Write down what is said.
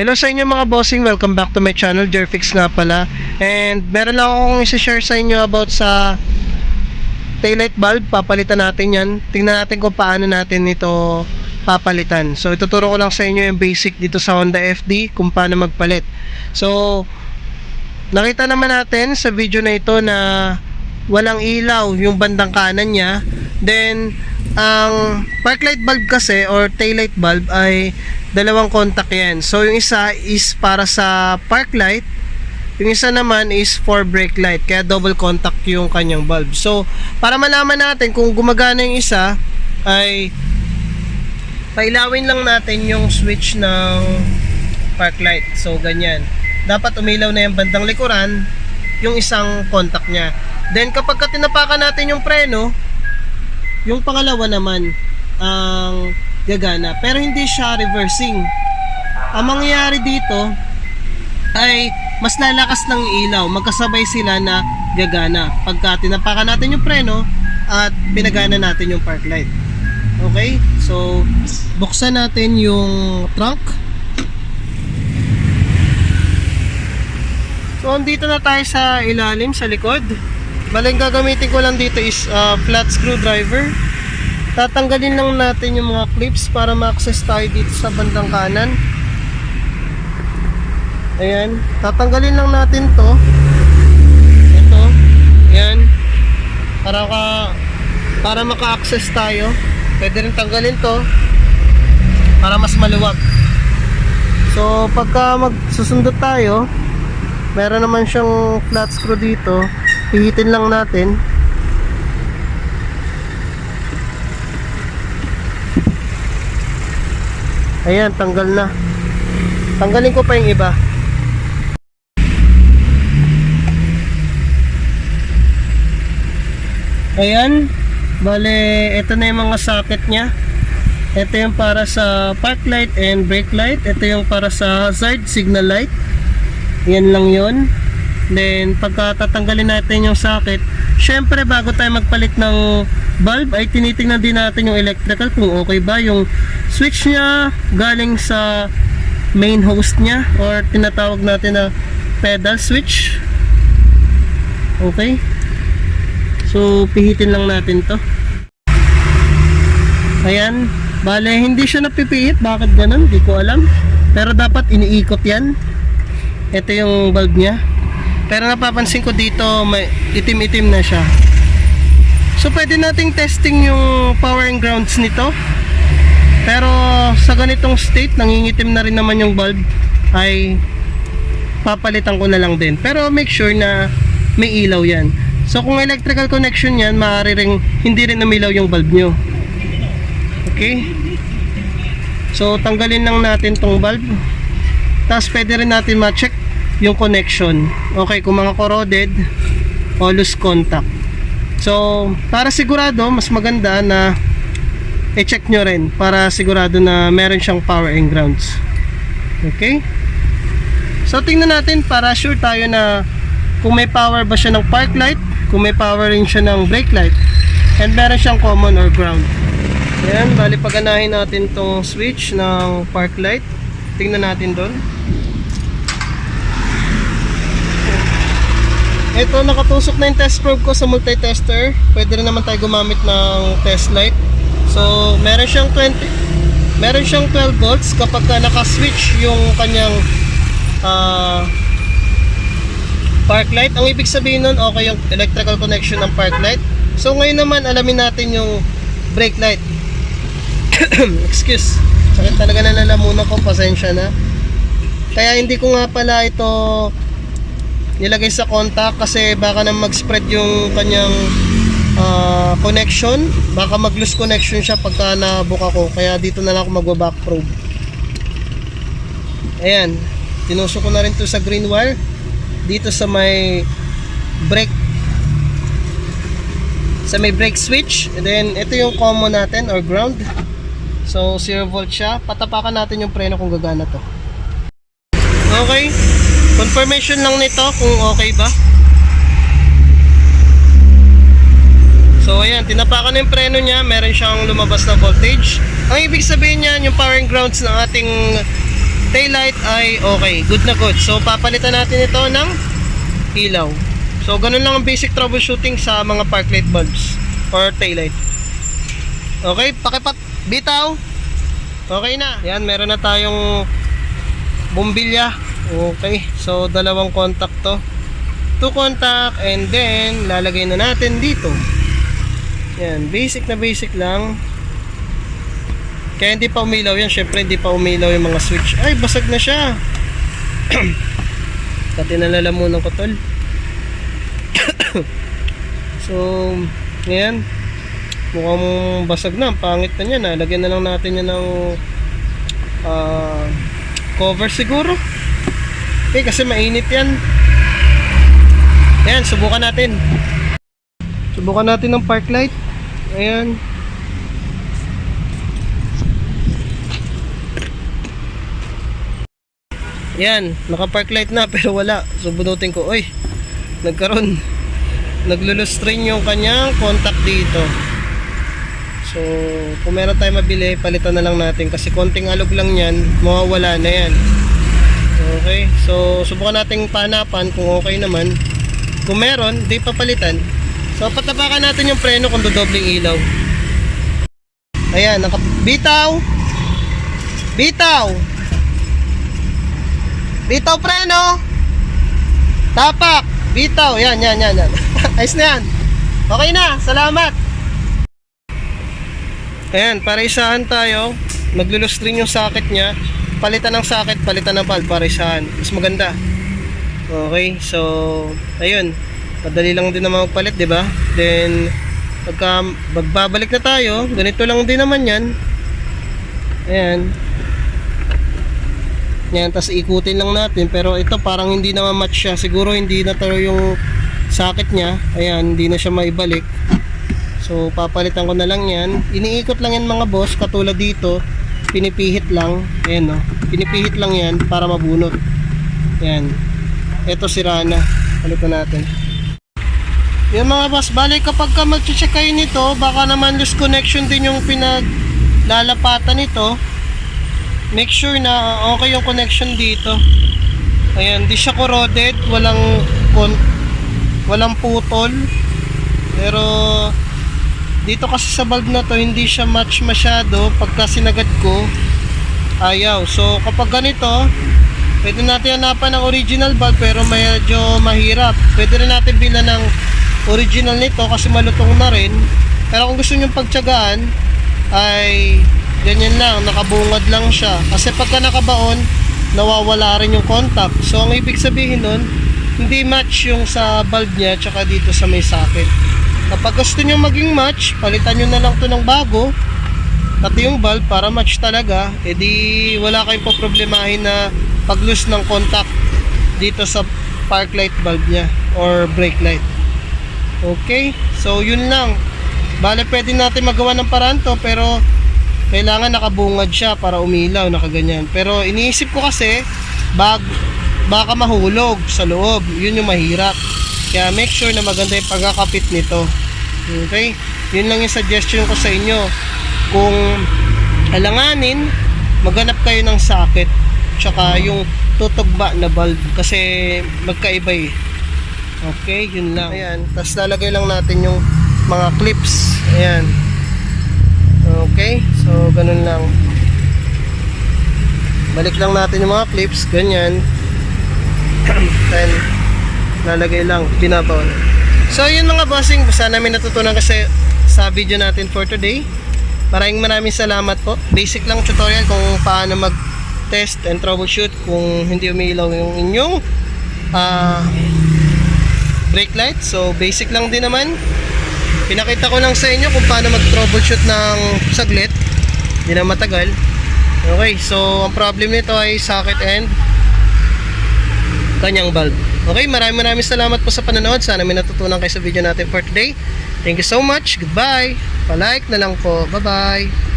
Hello sa inyo mga bossing, welcome back to my channel, Jerfix nga pala. And meron lang akong isi-share sa inyo about sa taillight bulb, papalitan natin yan. Tingnan natin kung paano natin ito papalitan. So ituturo ko lang sa inyo yung basic dito sa Honda FD, kung paano magpalit. So, nakita naman natin sa video na ito na walang ilaw yung bandang kanan niya. Then, ang park light bulb kasi or tail light bulb ay dalawang contact yan. So, yung isa is para sa park light, yung isa naman is for brake light. Kaya double contact yung kanyang bulb. So, para malaman natin kung gumagana yung isa, ay pailawin lang natin yung switch ng park light. So, ganyan. Dapat umilaw na yung bandang likuran, yung isang contact niya. Then, kapag ka tinapakan natin yung preno, yung pangalawa naman, ang gagana. Pero hindi siya reversing. Ang mangyayari dito, ay mas lalakas ng ilaw. Magkasabay sila na gagana. Pagka tinapakan natin yung preno, at pinagana natin yung park light. Okay? So, buksan natin yung trunk. So, andito na tayo sa ilalim, sa likod. Baling gagamitin ko lang dito is uh, flat screwdriver. Tatanggalin lang natin yung mga clips para ma-access tayo dito sa bandang kanan. Ayan. Tatanggalin lang natin to. Ito. Ayan. Para ka para maka-access tayo. Pwede rin tanggalin to para mas maluwag. So, pagka magsusundot tayo, meron naman siyang flat screw dito. Pihitin lang natin. Ayan, tanggal na. Tanggalin ko pa yung iba. Ayan. Bale, ito na yung mga socket niya. Ito yung para sa park light and brake light. Ito yung para sa hazard signal light. Yan lang yon. Then, pagka tatanggalin natin yung socket, syempre bago tayo magpalit ng bulb, ay tinitingnan din natin yung electrical kung okay ba yung switch niya galing sa main host niya or tinatawag natin na pedal switch. Okay. So, pihitin lang natin to. Ayan. Bale, hindi siya napipihit. Bakit ganun? Di ko alam. Pero dapat iniikot yan. Ito yung bulb niya. Pero napapansin ko dito, may itim-itim na siya. So, pwede nating testing yung power and grounds nito. Pero sa ganitong state, nangingitim na rin naman yung bulb ay papalitan ko na lang din. Pero make sure na may ilaw yan. So kung electrical connection yan, maaari ring hindi rin umilaw yung bulb nyo. Okay? So tanggalin lang natin tong bulb. Tapos pwede rin natin ma-check yung connection. Okay, kung mga corroded o loose contact. So, para sigurado, mas maganda na i-check nyo rin para sigurado na meron siyang power and grounds. Okay? So, tingnan natin para sure tayo na kung may power ba siya ng park light, kung may power rin siya ng brake light, and meron siyang common or ground. Ayan, bali paganahin natin tong switch ng park light. Tingnan natin doon. Ito, nakatusok na yung test probe ko sa multi-tester. Pwede rin naman tayo gumamit ng test light. So, meron siyang 20 meron siyang 12 volts kapag ka naka-switch yung kanyang ah, park light. Ang ibig sabihin nun, okay yung electrical connection ng park light. So, ngayon naman, alamin natin yung brake light. Excuse. Sakit talaga na lalamunan ko. Pasensya na. Kaya hindi ko nga pala ito nilagay sa contact kasi baka na mag-spread yung kanyang ah, connection. Baka mag-loose connection siya pagka nabuka ko. Kaya dito na lang ako magwa-back probe. Ayan. Tinusok ko na rin to sa green wire. Dito sa may brake sa may brake switch. And then, ito yung common natin or ground. So, 0 volt siya. Patapakan natin yung preno kung gagana to. Okay. Confirmation lang nito kung okay ba. So, ayan. Tinapakan na yung preno niya. Meron siyang lumabas na voltage. Ang ibig sabihin niyan, yung power and grounds ng ating taillight ay okay. Good na good. So, papalitan natin ito ng ilaw. So, ganun lang ang basic troubleshooting sa mga park light bulbs or tail light. Okay, pakipat bitaw. Okay na. Yan, meron na tayong bumbilya. Okay, so dalawang contact to. Two contact and then lalagay na natin dito. Yan, basic na basic lang. Kaya hindi pa umilaw yan. Syempre hindi pa umilaw yung mga switch. Ay, basag na siya. Pati nalalamunan ko tol. so, ngayon, mukhang basag na. Ang Pangit na niya. Lagyan na lang natin yan ng ah, cover siguro. Eh, kasi mainit yan. Ayan, subukan natin. Subukan natin ng park light. Ayan. Yan, naka-park light na pero wala. So bunutin ko, oy. Nagkaroon. Naglulustring yung kanyang contact dito. So, kung meron tayo mabili, palitan na lang natin kasi konting alog lang yan, mawawala na yan. Okay, so subukan nating panapan kung okay naman. Kung meron, di papalitan. So, patabakan natin yung preno kung dodobling ilaw. Ayan, naka bitaw. Bitaw. Bitaw preno. Tapak. Bitaw. Yan, yan, yan. yan. Ayos na yan. Okay na. Salamat. Ayan, para isahan tayo. Maglulustring yung socket niya. Palitan ng socket, palitan ng valve para isahan. Mas maganda. Okay, so, ayun. Madali lang din naman magpalit, di ba? Then, pagka magbabalik na tayo, ganito lang din naman yan. Ayan. Yan, tapos ikutin lang natin. Pero ito parang hindi naman match siya. Siguro hindi na to yung socket niya. Ayan, hindi na siya maibalik. So, papalitan ko na lang yan. Iniikot lang yan mga boss. Katulad dito, pinipihit lang. Ayan, no. Pinipihit lang yan para mabunot. Yan. Ito sira na. Palitan natin. Yan mga boss, bali kapag ka mag-check kayo nito, baka naman loose connection din yung pinaglalapatan nito. Make sure na okay yung connection dito. Ayan, di siya corroded, walang walang putol. Pero dito kasi sa bulb na to, hindi siya match masyado pagka sinagad ko. Ayaw. So kapag ganito, pwede natin hanapan ng original bulb pero medyo mahirap. Pwede rin natin bilan ng original nito kasi malutong na rin. Pero kung gusto nyo pagtyagaan, ay ganyan lang, nakabungad lang siya. Kasi pagka nakabaon, nawawala rin yung contact. So ang ibig sabihin nun, hindi match yung sa bulb niya tsaka dito sa may socket. Kapag gusto nyo maging match, palitan nyo na lang to ng bago. Pati yung bulb para match talaga, edi wala kayong poproblemahin na pag-loose ng contact dito sa park light bulb niya or brake light. Okay, so yun lang. Bale, pwede natin magawa ng paraan to, pero kailangan nakabungad siya para umilaw, nakaganyan. Pero iniisip ko kasi, bag, baka mahulog sa loob. Yun yung mahirap. Kaya make sure na maganda yung pagkakapit nito. Okay? Yun lang yung suggestion ko sa inyo. Kung alanganin, maghanap kayo ng socket tsaka yung tutugba na bulb kasi magkaiba eh. Okay, yun lang. Ayan, tapos lalagay lang natin yung mga clips. Ayan. Okay, so ganun lang. Balik lang natin yung mga clips, ganyan. Then, lalagay lang, binabaw na. So yun mga bossing, sana may natutunan kasi sa video natin for today. Maraming maraming salamat po. Basic lang tutorial kung paano mag test and troubleshoot kung hindi umiilaw yung inyong ah brake light. So basic lang din naman. Pinakita ko lang sa inyo kung paano mag-troubleshoot ng saglit. Hindi na matagal. Okay, so ang problem nito ay socket and kanyang bulb. Okay, maraming maraming salamat po sa panonood. Sana may natutunan kayo sa video natin for today. Thank you so much. Goodbye. Pa-like na lang po. Bye-bye.